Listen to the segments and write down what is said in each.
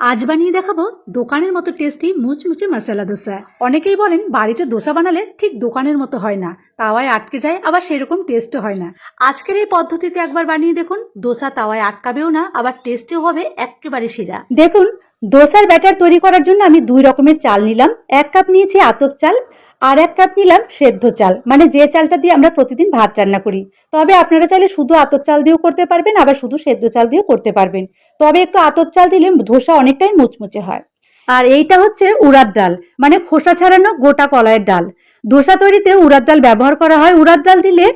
আজ বানিয়ে দেখাবো দোকানের মতো টেস্টি মুচমুচে মশলা দোসা। অনেকেই বলেন, বাড়িতে দোসা বানালে ঠিক দোকানের মতো হয় না। তাওয়ায় আটকে যায়, আবার সেরকম টেস্টও হয় না। আজকের এই পদ্ধতিতে একবার বানিয়ে দেখুন, দোসা তাওয়ায় আটকাবেও না, আবার টেস্টিও হবে একেবারে সেরা। দেখুন, দোসার ব্যাটার তৈরি করার জন্য আমি দুই রকমের চাল নিলাম। এক কাপ নিয়েছি আতপ চাল আর এক কাপ নিলাম সেদ্ধ চাল। মানে যে চালটা দিয়ে আমরা প্রতিদিন ভাত রান্না করি। তবে আপনারা চাইলে শুধু আতপ চাল দিয়েও করতে পারবেন, আবার শুধু সেদ্ধ চাল দিয়েও করতে পারবেন। তবে একটু আতপ চাল দিলে ধোসা অনেকটাই মুচমুচে হয়। আর এইটা হচ্ছে উড়ার ডাল। মানে খোসা ছাড়ানো গোটা কলাইয়ের ডাল। ধোসা তৈরিতে উড়ার ডাল ব্যবহার করা হয়। উড়ার ডাল দিলে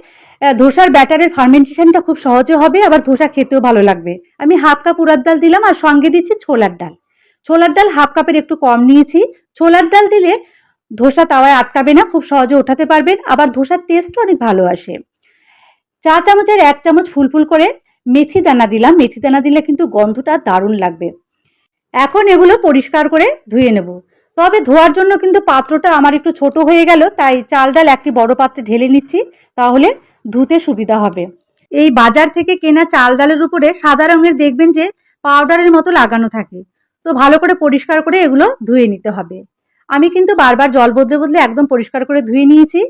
ধোসার ব্যাটারের ফার্মেন্টেশনটা খুব সহজে হবে, আবার ধোসা খেতেও ভালো লাগবে। আমি হাফ কাপ উড়ার ডাল দিলাম আর সঙ্গে দিচ্ছি ছোলার ডাল। ছোলার ডাল হাফ কাপের একটু কম নিয়েছি। ছোলার ডাল দিলে ধোসা তাওয়ায় আটকাবে না, খুব সহজে ওঠাতে পারবেন। আবার ধোসার টেস্টও অনেক ভালো আসে। চা চামচের এক চামচ ফুল ফুল করে মেথি দানা দিলাম। মেথি দানা দিলে কিন্তু গন্ধটা দারুণ লাগবে। এখন এগুলো পরিষ্কার করে ধুয়ে নেব। তবে ধোয়ার জন্য কিন্তু পাত্রটা আমার একটু ছোট হয়ে গেল, তাই চাল ডাল একটি বড় পাত্রে ঢেলে নিচ্ছি, তাহলে ধুতে সুবিধা হবে। এই বাজার থেকে কেনা চাল ডালের উপরে সাদা রঙের দেখবেন যে পাউডারের মতো লাগানো থাকে। তো ভালো করে পরিষ্কার করে এগুলো ধুয়ে নিতে হবে। আমি কিন্তু বারবার জল বদলে বদলে একদম পরিষ্কার করে ধুয়ে নিয়েছি।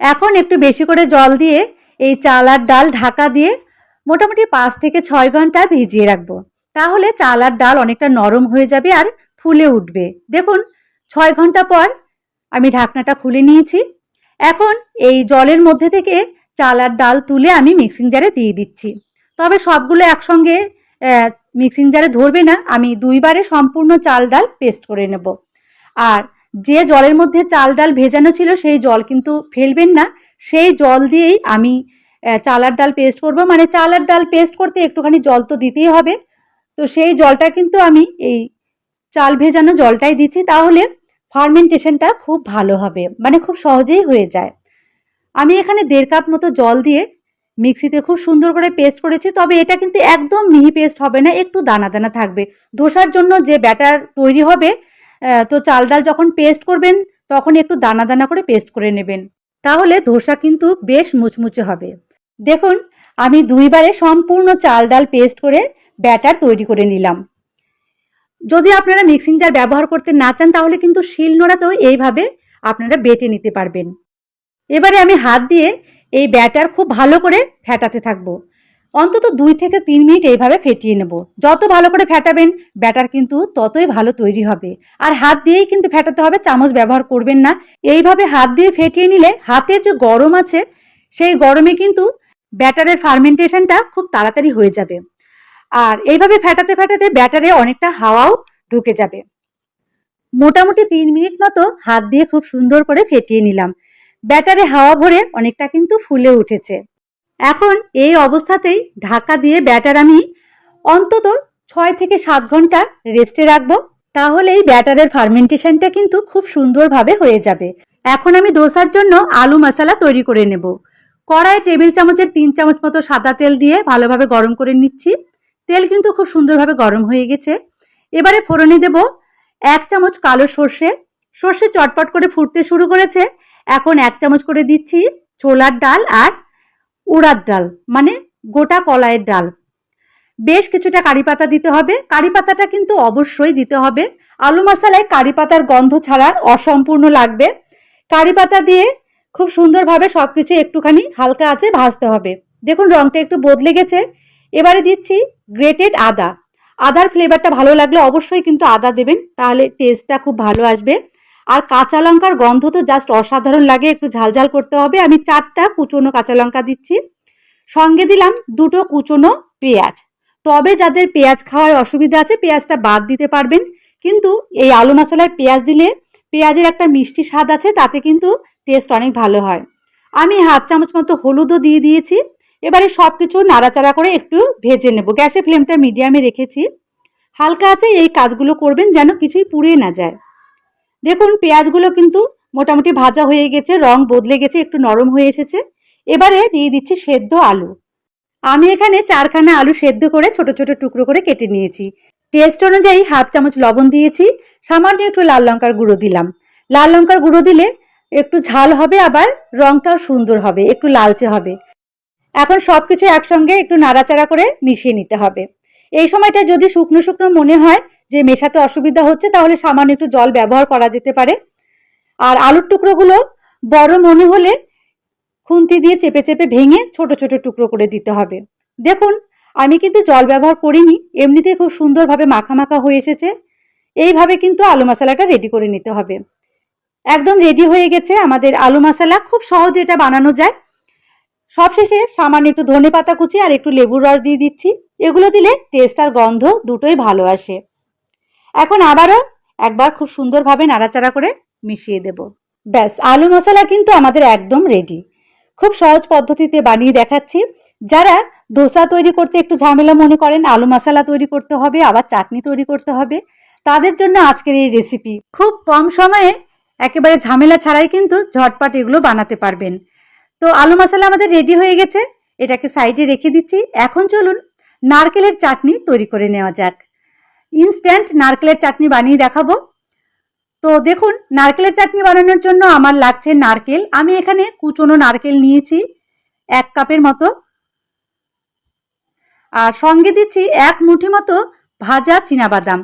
এখন একটু বেশি করে জল দিয়ে এই চাল আর ডাল ঢাকা দিয়ে মোটামুটি পাঁচ থেকে ছয় ঘণ্টা ভিজিয়ে রাখব। তাহলে চাল আর ডাল অনেকটা নরম হয়ে যাবে আর ফুলে উঠবে। দেখুন, ছয় ঘণ্টা পর আমি ঢাকনাটা খুলে নিয়েছি। এখন এই জলের মধ্যে থেকে চাল আর ডাল তুলে আমি মিক্সিং জারে দিয়ে দিচ্ছি। তবে সবগুলো একসঙ্গে মিক্সিং জারে ধরবে না। আমি দুইবারে সম্পূর্ণ চাল ডাল পেস্ট করে নেব। আর যে জলের মধ্যে চাল ডাল ভেজানো ছিল সেই জল কিন্তু ফেলবেন না। সেই জল দিয়েই আমি চালার ডাল পেস্ট করব। মানে চালার ডাল পেস্ট করতে একটুখানি জল তো দিতেই হবে। তো সেই জলটা কিন্তু আমি এই চাল ভেজানো জলটাই দিচ্ছি। তাহলে ফার্মেন্টেশনটা খুব ভালো হবে। মানে খুব সহজেই হয়ে যায়। আমি এখানে দেড় কাপ মতো জল দিয়ে মিক্সিতে খুব সুন্দর করে পেস্ট করেছি। তবে এটা কিন্তু একদম মিহি পেস্ট হবে না, একটু দানা দানা থাকবে। ধোসার জন্য যে ব্যাটার তৈরি হবে তো চাল ডাল যখন পেস্ট করবেন, তখন একটু দানা দানা করে পেস্ট করে নেবেন। তাহলে ধোসা কিন্তু বেশ মুচমুচে হবে। দেখুন, আমি দুইবারে সম্পূর্ণ চাল ডাল পেস্ট করে ব্যাটার তৈরি করে নিলাম। যদি আপনারা মিক্সিং জার ব্যবহার করতে না চান, তাহলে কিন্তু শিল নোড়াতেও এইভাবে আপনারা বেটে নিতে পারবেন। এবারে আমি হাত দিয়ে এই ব্যাটার খুব ভালো করে ফেটাতে থাকব। অন্তত দুই থেকে তিন মিনিট এইভাবে ফেটিয়ে নেব। যত ভালো করে ফেটাবেন, ব্যাটার কিন্তু ততই ভালো তৈরি হবে। আর হাত দিয়েই কিন্তু ফেটাতে হবে, চামচ ব্যবহার করবেন না। এইভাবে হাত দিয়ে ফেটিয়ে নিলে হাতের যে গরম আছে, সেই গরমে কিন্তু ব্যাটারের ফার্মেন্টেশনটা খুব তাড়াতাড়ি হয়ে যাবে। আর এইভাবে ফেটাতে ফেটাতে ব্যাটারে অনেকটা হাওয়াও ঢুকে যাবে। মোটামুটি তিন মিনিট মতো হাত দিয়ে খুব সুন্দর করে ফেটিয়ে নিলাম। ব্যাটারে হাওয়া ভরে অনেকটা কিন্তু ফুলে উঠেছে। এখন এই অবস্থাতেই ঢাকা দিয়ে ব্যাটার আমি অন্তত ছয় থেকে সাত ঘণ্টা রেস্টে রাখব। তাহলে এই ব্যাটারের ফার্মেন্টেশনটা কিন্তু খুব সুন্দরভাবে হয়ে যাবে। এখন আমি দোসার জন্য আলু মশলা তৈরি করে নেব। কড়াই টেবিল চামচের তিন চামচ মতো সাদা তেল দিয়ে ভালোভাবে গরম করে নিচ্ছি। তেল কিন্তু খুব সুন্দরভাবে গরম হয়ে গেছে। এবারে ফোড়নে দেব এক চামচ কালো সর্ষে। সর্ষে চটপট করে ফুটতে শুরু করেছে। এখন এক চামচ করে দিচ্ছি ছোলার ডাল আর উড়ার ডাল মানে গোটা কলাইয়ের ডাল। বেশ কিছুটা কারি পাতা দিতে হবে। কারি পাতাটা কিন্তু অবশ্যই দিতে হবে। আলু মশলায় কারি পাতার গন্ধ ছাড়ার অসম্পূর্ণ লাগবে। কারি পাতা দিয়ে খুব সুন্দরভাবে সব কিছু একটুখানি হালকা আছে ভাজতে হবে। দেখুন, রংটা একটু বদলে গেছে। এবারে দিচ্ছি গ্রেটেড আদা। আদার ফ্লেভারটা ভালো লাগলে অবশ্যই কিন্তু আদা দেবেন, তাহলে টেস্টটা খুব ভালো আসবে। আর কাঁচা লঙ্কার গন্ধ তো জাস্ট অসাধারণ লাগে, একটু ঝালঝাল করতে হবে। আমি চারটা কুচনো কাঁচা লঙ্কা দিচ্ছি। সঙ্গে দিলাম দুটো কুচনো পেঁয়াজ। তবে যাদের পেঁয়াজ খাওয়ার অসুবিধা আছে, পেঁয়াজটা বাদ দিতে পারবেন। কিন্তু এই আলু মশলায় পেঁয়াজ দিলে পেঁয়াজের একটা মিষ্টি স্বাদ আছে, তাতে কিন্তু টেস্ট অনেক ভালো হয়। আমি হাফ চামচ মতো হলুদও দিয়ে দিয়েছি। এবারে সব কিছু নাড়াচাড়া করে একটু ভেজে নেব। গ্যাসের ফ্লেমটা মিডিয়ামে রেখেছি। হালকা আছে, এই কাজগুলো করবেন যেন কিছুই পুড়ে না যায়। দেখুন, পেঁয়াজগুলো কিন্তু মোটামুটি ভাজা হয়ে গেছে, রং বদলে গেছে, একটু নরম হয়ে এসেছে। এবারে দিয়ে দিচ্ছি সেদ্ধ আলু। আমি এখানে চারখানা আলু সেদ্ধ করে ছোট ছোট টুকরো করে কেটে নিয়েছি। টেস্ট অনুযায়ী হাফ চামচ লবণ দিয়েছি, সামান্য একটু লাল লঙ্কার গুঁড়ো দিলাম। লাল লঙ্কার গুঁড়ো দিলে একটু ঝাল হবে, আবার রংটাও সুন্দর হবে, একটু লালচে হবে। এখন সব কিছু একসঙ্গে একটু নাড়াচাড়া করে মিশিয়ে নিতে হবে। এই সময়টা যদি শুকনো শুকনো মনে হয় যে মেশাতে অসুবিধা হচ্ছে, তাহলে সামান্য একটু জল ব্যবহার করা যেতে পারে। আর আলুর টুকরোগুলো বড় মনে হলে খুন্তি দিয়ে চেপে চেপে ভেঙে ছোট ছোট টুকরো করে দিতে হবে। দেখুন, আমি কিন্তু জল ব্যবহার করিনি, এমনিতে খুব সুন্দরভাবে মাখা মাখা হয়ে এসেছে। এইভাবে কিন্তু আলু মশলাটা রেডি করে নিতে হবে। একদম রেডি হয়ে গেছে আমাদের আলু মশলা। খুব সহজে এটা বানানো যায়। সবশেষে সামান্য একটু ধনে পাতা কুচি আর একটু লেবুর রস দিয়ে দিচ্ছি। এগুলো দিলে টেস্ট আর গন্ধ দুটোই ভালো আসে। এখন আবারও একবার খুব সুন্দরভাবে নাড়াচাড়া করে মিশিয়ে দেব। ব্যাস, আলু মশলা কিন্তু আমাদের একদম রেডি খুব সহজ পদ্ধতিতে বানিয়ে দেখাচ্ছি। যারা ধোসা তৈরি করতে একটু ঝামেলা মনে করেন, আলু মশলা তৈরি করতে হবে, আবার চাটনি তৈরি করতে হবে, তাদের জন্য আজকের এই রেসিপি খুব কম সময়ে একেবারে ঝামেলা ছাড়াই কিন্তু ঝটপট এগুলো বানাতে পারবেন। তো আলু মশলা আমাদের রেডি হয়ে গেছে, এটাকে সাইডে রেখে দিচ্ছি। এখন চলুন নারকেলের চাটনি তৈরি করে নেওয়া যাক। ইনস্ট্যান্ট নারকেলের চাটনি বানিয়ে দেখাবো। তো দেখুন, নারকেলের চাটনি বানানোর জন্য আমার লাগছে নারকেল। আমি এখানে কুচনো নারকেল নিয়েছি, এক কাপের মতো। আর সঙ্গে দিচ্ছি এক মুঠি মতো ভাজা চীনাবাদাম।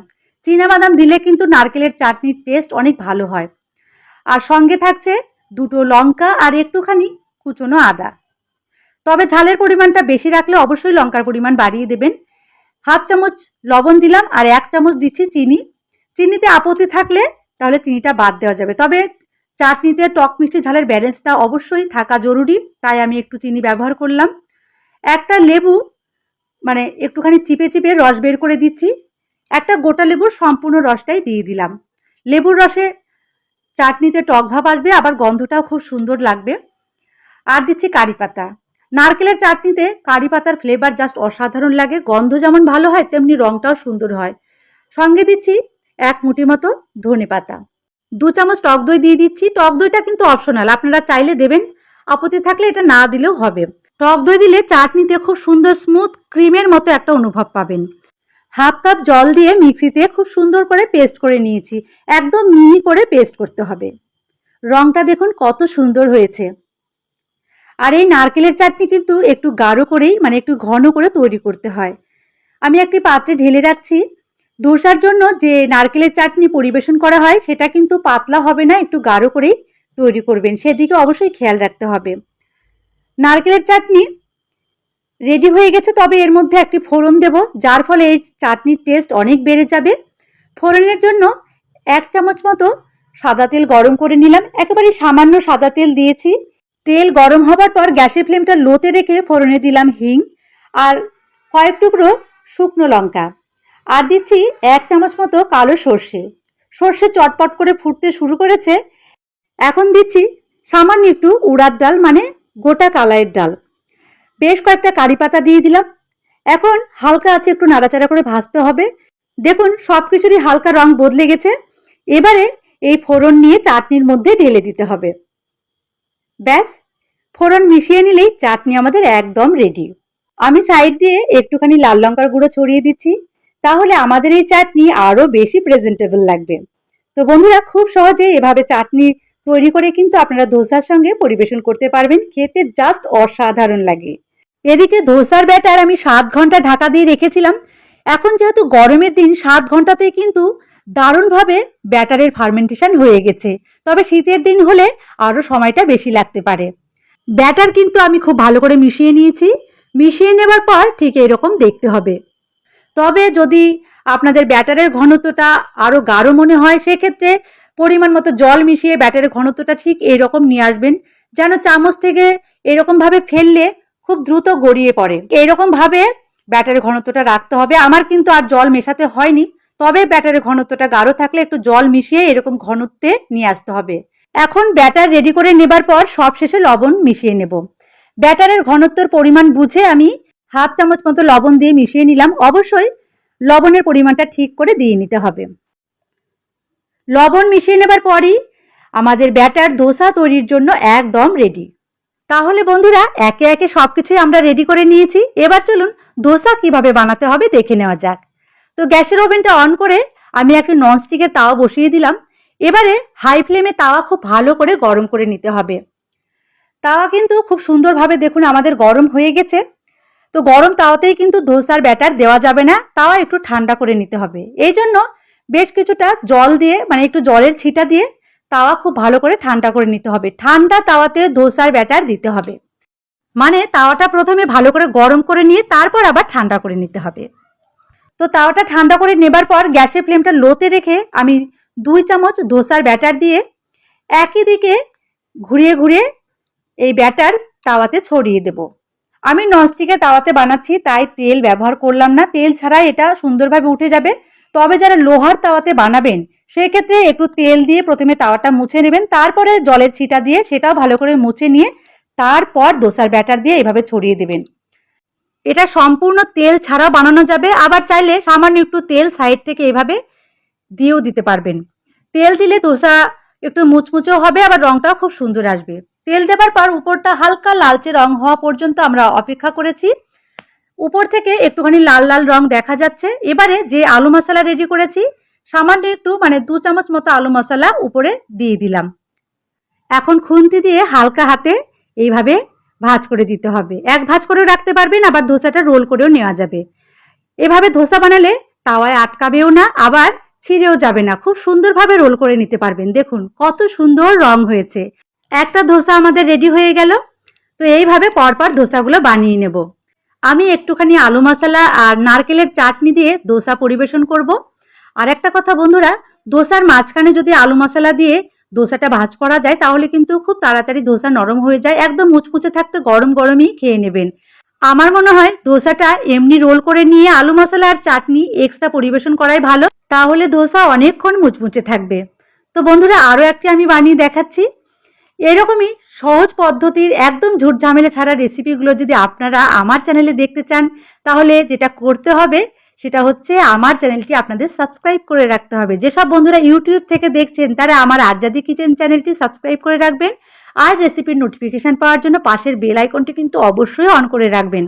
চীনাবাদাম দিলে কিন্তু নারকেলের চাটনির টেস্ট অনেক ভালো হয়। আর সঙ্গে থাকছে দুটো লঙ্কা আর একটুখানি কুচনো আদা। তবে ঝালের পরিমাণটা বেশি রাখলে অবশ্যই লঙ্কার পরিমাণ বাড়িয়ে দেবেন। হাফ চামচ লবণ দিলাম আর এক চামচ দিচ্ছি চিনি। চিনিতে আপত্তি থাকলে তাহলে চিনিটা বাদ দেওয়া যাবে। তবে চাটনিতে টক মিষ্টি ঝালের ব্যালেন্সটা অবশ্যই থাকা জরুরি, তাই আমি একটু চিনি ব্যবহার করলাম। একটা লেবু মানে একটুখানি চিপে চিপে রস বের করে দিচ্ছি। একটা গোটা লেবুর সম্পূর্ণ রসটাই দিয়ে দিলাম। লেবুর রসে চাটনিতে টক ভাব আসবে, আবার গন্ধটাও খুব সুন্দর লাগবে। আর দিচ্ছি কারি পাতা। নারকেলের চাটনিতে কারি পাতার ফ্লেভার জাস্ট অসাধারণ লাগে, গন্ধ যেমন ভালো হয়, তেমনি রংটাও সুন্দর হয়। সঙ্গে দিচ্ছি এক মুঠি মতো ধনে পাতা। দু চামচ টক দই দিয়ে দিচ্ছি। টক দইটা কিন্তু অপশনাল আপনারা চাইলে দেবেন, আপত্তি থাকলে এটা না দিলেও হবে। টক দই দিলে চাটনিতে খুব সুন্দর স্মুথ ক্রিমের মতো একটা অনুভব পাবেন। হাফ কাপ জল দিয়ে মিক্সিতে খুব সুন্দর করে পেস্ট করে নিয়েছি। একদম মিহি করে পেস্ট করতে হবে। রংটা দেখুন কত সুন্দর হয়েছে। আর এই নারকেলের চাটনি কিন্তু একটু গাঢ় করেই মানে একটু ঘন করে তৈরি করতে হয়। আমি একটি পাত্রে ঢেলে রাখছি। ধোসার জন্য যে নারকেলের চাটনি পরিবেশন করা হয়, সেটা কিন্তু পাতলা হবে না, একটু গাঢ় করেই তৈরি করবেন। সেদিকে অবশ্যই খেয়াল রাখতে হবে। নারকেলের চাটনি রেডি হয়ে গেছে, তবে এর মধ্যে একটি ফোড়ন দেব, যার ফলে এই চাটনির টেস্ট অনেক বেড়ে যাবে। ফোড়নের জন্য এক চামচ মতো সাদা তেল গরম করে নিলাম। একেবারে সামান্য সাদা তেল দিয়েছি। তেল গরম হবার পর গ্যাসের ফ্লেমটা লোতে রেখে ফোড়নে দিলাম হিং আর কয়েক টুকরো শুকনো লঙ্কা। আর দিচ্ছি এক চামচ মতো কালো সর্ষে। সর্ষে চটপট করে ফুটতে শুরু করেছে। এখন দিচ্ছি সামান্য একটু উড়ার ডাল মানে গোটা কালাইয়ের ডাল। বেশ কয়েকটা কারি পাতা দিয়ে দিলাম। এখন হালকা আছে একটু নাড়াচাড়া করে ভাজতে হবে। দেখুন সব কিছুরই হালকা রং বদলে গেছে। এবারে এই ফোড়ন নিয়ে চাটনির মধ্যে ঢেলে দিতে হবে। ব্যাস, ফোড়ন মিশিয়ে নিলেই চাটনি আমাদের একদম রেডি আমি সাইড দিয়ে একটুখানি লাল লঙ্কার গুঁড়ো ছড়িয়ে দিচ্ছি, তাহলে আমাদের এই চাটনি আরও বেশি প্রেজেন্টেবল লাগবে। তো বন্ধুরা, খুব সহজে এভাবে চাটনি তৈরি করে কিন্তু আপনারা ধোসার সঙ্গে পরিবেশন করতে পারবেন, খেতে জাস্ট অসাধারণ লাগে। এদিকে ধোসার ব্যাটার আমি সাত ঘণ্টা ঢাকা দিয়ে রেখেছিলাম, এখন যেহেতু গরমের দিন, সাত ঘন্টাতে কিন্তু দারুণভাবে ব্যাটারের ফার্মেন্টেশন হয়ে গেছে। তবে শীতের দিন হলে আরও সময়টা বেশি লাগতে পারে। ব্যাটার কিন্তু আমি খুব ভালো করে মিশিয়ে নিয়েছি। মিশিয়ে নেবার পর ঠিক এরকম দেখতে হবে। তবে যদি আপনাদের ব্যাটারের ঘনত্বটা আরও গাঢ় মনে হয়, সেক্ষেত্রে পরিমাণ মতো জল মিশিয়ে ব্যাটারের ঘনত্বটা ঠিক এইরকম নিয়ে আসবেন, যেন চামচ থেকে এরকমভাবে ফেললে খুব দ্রুত গড়িয়ে পড়ে। এইরকম ভাবে ব্যাটারের ঘনত্বটা রাখতে হবে। আমার কিন্তু আর জল মেশাতে হয়নি। তবে ব্যাটারের ঘনত্বটা গাঢ় থাকলে একটু জল মিশিয়ে এরকম ঘনত্বে নিয়ে আসতে হবে। এখন ব্যাটার রেডি করে নেবার পর সবশেষে লবণ মিশিয়ে নেব। ব্যাটারের ঘনত্বর পরিমাণ বুঝে আমি হাফ চামচ মতো লবণ দিয়ে মিশিয়ে নিলাম। অবশ্যই লবণের পরিমাণটা ঠিক করে দিয়ে নিতে হবে। লবণ মিশিয়ে নেবার পরই আমাদের ব্যাটার দোসা তৈরির জন্য একদম রেডি তাহলে বন্ধুরা, একে একে সবকিছুই আমরা রেডি করে নিয়েছি। এবার চলুন দোসা কীভাবে বানাতে হবে দেখে নেওয়া যাক। তো গ্যাসের ওভেনটা অন করে আমি একটা ননস্টিকের তাওয়া বসিয়ে দিলাম। এবারে হাই ফ্লেমে তাওয়া খুব ভালো করে গরম করে নিতে হবে। তাওয়া কিন্তু খুব সুন্দরভাবে দেখুন আমাদের গরম হয়ে গেছে। তো গরম তাওয়াতেই কিন্তু ধোসার ব্যাটার দেওয়া যাবে না, তাওয়া একটু ঠান্ডা করে নিতে হবে। এই জন্য বেশ কিছুটা জল দিয়ে মানে একটু জলের ছিটা দিয়ে তাওয়া খুব ভালো করে ঠান্ডা করে নিতে হবে। ঠান্ডা তাওয়াতে ধোসার ব্যাটার দিতে হবে। মানে তাওয়াটা প্রথমে ভালো করে গরম করে নিয়ে তারপর আবার ঠান্ডা করে নিতে হবে। তো তাওয়াটা ঠান্ডা করে নেবার পর গ্যাসের ফ্লেমটা লোতে রেখে আমি দুই চামচ ধোসার ব্যাটার দিয়ে একই দিকে ঘুরিয়ে ঘুরিয়ে এই ব্যাটার তাওয়াতে ছড়িয়ে দেব। আমি ননস্টিকের তাওয়াতে বানাচ্ছি, তাই তেল ব্যবহার করলাম না। তেল ছাড়া এটা সুন্দরভাবে উঠে যাবে। তবে যারা লোহার তাওয়াতে বানাবেন, সেক্ষেত্রে একটু তেল দিয়ে প্রথমে তাওয়াটা মুছে নেবেন, তারপরে জলের ছিটা দিয়ে সেটাও ভালো করে মুছে নিয়ে তারপর দোসার ব্যাটার দিয়ে এভাবে ছড়িয়ে দেবেন। এটা সম্পূর্ণ তেল ছাড়া বানানো যাবে। আবার চাইলে সামান্য একটু তেল সাইড থেকে এভাবে দিয়েও দিতে পারবেন। তেল দিলে ধোসা একটু মুচমুচেও হবে, আবার রংটাও খুব সুন্দর আসবে। তেল দেবার পর উপরটা হালকা লালচে রং হওয়া পর্যন্ত আমরা অপেক্ষা করেছি। উপর থেকে একটুখানি লাল লাল রং দেখা যাচ্ছে। এবারে যে আলু মশলা রেডি করেছি, সামান্য একটু মানে দু চামচ মতো আলু মশলা উপরে দিয়ে দিলাম। এখন খুন্তি দিয়ে হালকা হাতে এইভাবে ভাঁজ করে দিতে হবে। এক ভাঁজ করেও রাখতে পারবেন আবার ধোসাটা রোল করেও নেওয়া যাবে। এভাবে ধোসা বানালে তাওয়ায় আটকাবেও না, আবার ছিঁড়েও যাবে না। খুব সুন্দরভাবে রোল করে নিতে পারবেন। দেখুন, কত সুন্দর রং হয়েছে। একটা ধোসা আমাদের রেডি হয়ে গেল। তো এইভাবে পরপর ধোসাগুলো বানিয়ে নেব। আমি একটুখানি আলু মশলা আর নারকেলের চাটনি দিয়ে দোসা পরিবেশন করব। আর একটা কথা বন্ধুরা দোসার মাঝখানে যদি আলু মশলা দিয়ে দোসাটা ভাজ করা যায়, তাহলে কিন্তু খুব তাড়াতাড়ি দোসা নরম হয়ে যায়, একদম মুচমুচে থাকতে গরম গরমই খেয়ে নেবেন। আমার মনে হয় দোসাটা এমনি রোল করে নিয়ে আলু মশলা আর চাটনি এক্সট্রা পরিবেশন করাই ভালো, তাহলে দোসা অনেকক্ষণ মুচমুচে থাকবে। তো বন্ধুরা আরও একটি আমি বানিয়ে দেখাচ্ছি। এরকমই সহজ পদ্ধতির একদম ঝুট ঝামেলা ছাড়া রেসিপিগুলো যদি আপনারা আমার চ্যানেলে দেখতে চান, তাহলে যেটা করতে হবে সেটা হচ্ছে আমার চ্যানেলটি আপনাদের সাবস্ক্রাইব করে রাখতে হবে। যেসব বন্ধুরা ইউটিউব থেকে দেখছেন, তারা আমার আজাদি কিচেন চ্যানেলটি সাবস্ক্রাইব করে রাখবেন আর রেসিপির নোটিফিকেশন পাওয়ার জন্য পাশের বেল আইকনটি কিন্তু অবশ্যই অন করে রাখবেন।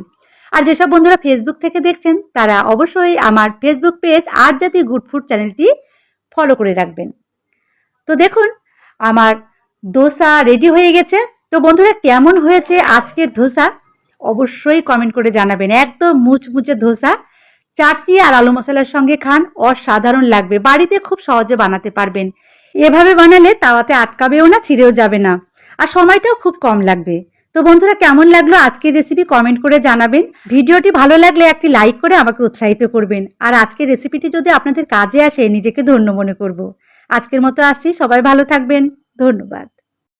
আর যেসব বন্ধুরা ফেসবুক থেকে দেখছেন, তারা অবশ্যই আমার ফেসবুক পেজ আর জাতি গুড ফুড চ্যানেলটি ফলো করে রাখবেন। তো দেখুন, আমার দোসা রেডি হয়ে গেছে। তো বন্ধুরা, কেমন হয়েছে আজকের ধোসা অবশ্যই কমেন্ট করে জানাবেন। একদম মুচমুচে ধোসা চাটনি আর আলু মশলার সঙ্গে খান, অসাধারণ লাগবে। বাড়িতে খুব সহজে বানাতে পারবেন। এভাবে বানালে তাওয়াতে আটকাবেও না, ছিঁড়েও যাবে না। আর সময়টাও খুব কম লাগবে। তো বন্ধুরা, কেমন লাগল আজকের রেসিপি কমেন্ট করে জানাবেন। ভিডিওটি ভালো লাগলে একটি লাইক করে আমাকে উৎসাহিত করবেন। আর আজকের রেসিপিটি যদি আপনাদের কাজে আসে, নিজেকে ধন্য মনে করব। আজকের মতো আসছি, সবাই ভালো থাকবেন। ধন্যবাদ।